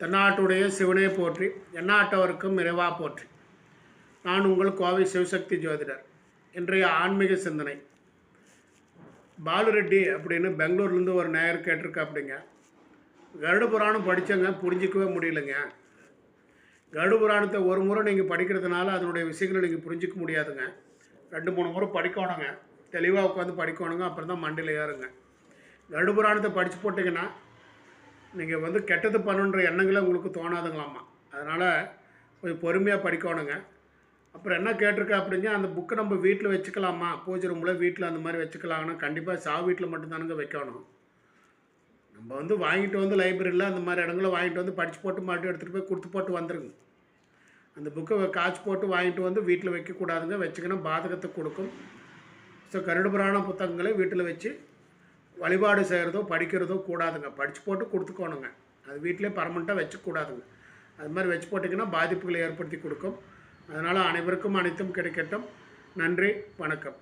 தென்னாட்டுடைய சிவனே போற்றி எந்நாட்டவருக்கும் இறைவா போற்றி. நான் உங்கள் கோவை சிவசக்தி ஜோதிடர். இன்றைய ஆன்மீக சிந்தனை. பாலுரெட்டி அப்படின்னு பெங்களூர்லேருந்து ஒரு நேயர் கேட்டிருக்கா அப்படிங்க கருட புராணம் படித்தங்க புரிஞ்சிக்கவே முடியலைங்க. கருட புராணத்தை ஒரு முறை நீங்கள் படிக்கிறதுனால அதனுடைய விஷயங்களை நீங்கள் புரிஞ்சிக்க முடியாதுங்க. ரெண்டு மூணு முறை படிக்கணுங்க. தெளிவாக உட்காந்து படிக்கணுங்க அப்புறம் தான் மண்டியில் ஏறுங்க. கருட புராணத்தை படித்து போட்டிங்கன்னா நீங்கள் வந்து கெட்டது பண்ணுன்ற எண்ணங்களே உங்களுக்கு தோணாதுங்களாம்மா. அதனால் கொஞ்சம் பொறுமையாக படிக்கணுங்க. அப்புறம் என்ன கேட்டிருக்கா அப்படின்னா அந்த புக்கை நம்ம வீட்டில் வச்சுக்கலாமா பூஜை ரூமில் வீட்டில் அந்த மாதிரி வச்சுக்கலாங்கன்னா கண்டிப்பாக சா வீட்டில் மட்டும்தானுங்க வைக்கணும். நம்ம வந்து வாங்கிட்டு வந்து லைப்ரரியில் அந்த மாதிரி இடங்களை வாங்கிட்டு வந்து படித்து போட்டு மாட்டி எடுத்துகிட்டு போய் கொடுத்து போட்டு வந்துருங்க. அந்த புக்கை காய்ச்சி போட்டு வாங்கிட்டு வந்து வீட்டில் வைக்கக்கூடாதுங்க. வச்சுக்கணும் பாதகத்தை கொடுக்கும். ஸோ கருட புராண புத்தகங்களை வீட்டில் வச்சு வழிபாடு செய்கிறதோ படிக்கிறதோ கூடாதுங்க. படித்து போட்டு கொடுத்துக்கோணுங்க. அது வீட்டிலே பர்மனெண்ட்டாக வச்சுக்கூடாதுங்க. அது மாதிரி வச்சு போட்டிங்கன்னா பாதிப்புகளை ஏற்படுத்தி கொடுக்கும். அதனால் அனைவருக்கும் அனைத்தும் கிடைக்கட்டும். நன்றி வணக்கம்.